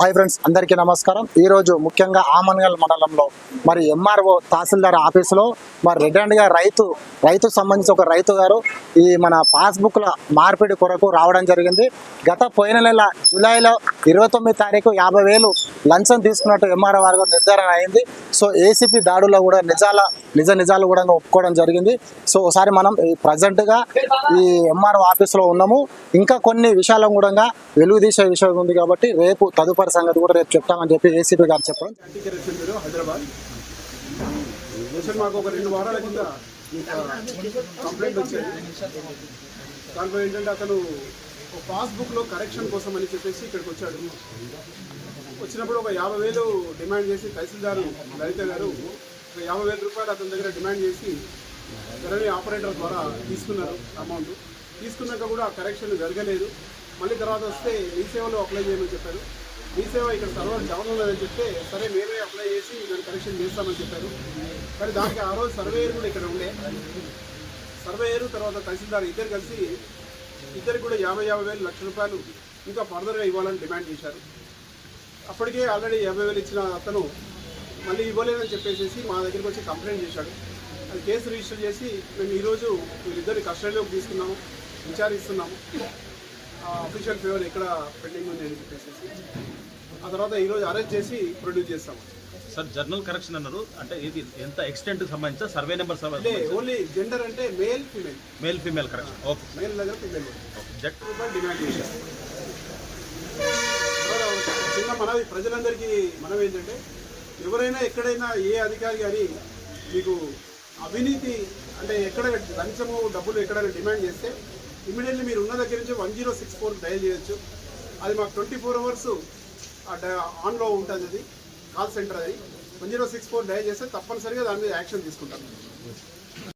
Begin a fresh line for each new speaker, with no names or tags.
Hi friends అందరికీ నమస్కారం. ఈరోజు ముఖ్యంగా ఆమన్గల్ మండలంలో మరి ఎంఆర్ఓ తహసీల్దార్ ఆఫీసులో మరి రెడ్ హ్యాండ్గా రైతు రైతుకు సంబంధించి ఒక రైతు గారు ఈ మన పాస్బుక్ల మార్పిడి కొరకు రావడం జరిగింది. గత పోయిన నెల జూలైలో ఇరవై తొమ్మిది తారీఖు యాభై వేలు లంచం తీసుకున్నట్టు ఎంఆర్ఓ వారు నిర్ధారణ అయింది. సో ఏసీపీ దాడులో కూడా నిజాల నిజ నిజాలు కూడా ఒప్పుకోవడం జరిగింది. సో ఒకసారి మనం ప్రజెంట్గా ఈ ఎంఆర్ఓ ఆఫీస్లో ఉన్నాము. ఇంకా కొన్ని విషయాలను కూడా వెలుగు తీసే విషయం ఉంది కాబట్టి రేపు తదుపరి సంగతి కూడా రేపు చెప్తామని చెప్పి ఏసీపీ గారు చెప్పడం.
హైదరాబాద్ మాకు ఒక రెండు వారాల దాంట్లో ఏంటంటే అతను పాస్బుక్లో కరెక్షన్ కోసం అని చెప్పేసి ఇక్కడికి వచ్చాడు వచ్చినప్పుడు ఒక యాభై వేలు డిమాండ్ చేసి తహసీల్దారు లలిత గారు యాభై వేల రూపాయలు అతని దగ్గర డిమాండ్ చేసి ధరణి ఆపరేటర్ ద్వారా తీసుకున్నారు అమౌంట్. తీసుకున్నాక కూడా కరెక్షన్ జరగలేదు. మళ్ళీ తర్వాత వస్తే మీ సేవలో అప్లై చేయమని చెప్పారు. మీ సేవ ఇక్కడ సర్వర్ డౌన్ ఉన్నదని చెప్తే సరే మేమే అప్లై చేసి దాన్ని కరెక్షన్ చేస్తామని చెప్పారు. కానీ దానికి ఆ రోజు సర్వేయర్ కూడా ఇక్కడ ఉండే. సర్వేయర్ తర్వాత తహసీల్దార్ ఇద్దరు కలిసి ఇద్దరు కూడా యాభై యాభై వేలు లక్ష రూపాయలు ఇంకా ఫర్దర్గా ఇవ్వాలని డిమాండ్ చేశారు. అప్పటికే ఆల్రెడీ యాభై వేలు ఇచ్చిన అతను మళ్ళీ ఇవ్వలేదని చెప్పేసి మా దగ్గరికి వచ్చి కంప్లైంట్ చేశాడు. అది కేసు రిజిస్టర్ చేసి మేము ఈరోజు వీళ్ళిద్దరిని కస్టడీలోకి తీసుకున్నాము విచారిస్తున్నాము. అఫీషియల్ ఫేవర్ ఎక్కడ పెండింగ్ ఉంది అని చెప్పేసి ఆ తర్వాత ఈరోజు అరెస్ట్ చేసి ప్రొడ్యూస్ చేస్తాము.
సార్ జర్నల్ కరెక్షన్ అన్నారు. అంటే ఇది ఎంత ఎక్స్టెంట్ సంబంధించిన సర్వే నెంబర్
అంటే ఓన్లీ జెండర్ అంటే male female
male female correction okay
male దగ్గర ఫిమేల్
జట్
డిమాండ్ చేశారు. చిన్న మనవి ప్రజలందరికీ మనవి ఏంటంటే ఎవరైనా ఎక్కడైనా ఏ అధికారి కానీ మీకు అవినీతి అంటే ఎక్కడ లంచము డబ్బులు ఎక్కడైనా డిమాండ్ చేస్తే ఇమీడియట్లీ మీరు ఉన్న దగ్గర నుంచి one zero six four dial చేయొచ్చు. అది మాకు ట్వంటీ ఫోర్ అవర్స్ ఆన్లో ఉంటుంది అది కాల్ సెంటర్ అది. One zero six four dial చేస్తే తప్పనిసరిగా దాని మీద యాక్షన్ తీసుకుంటాం.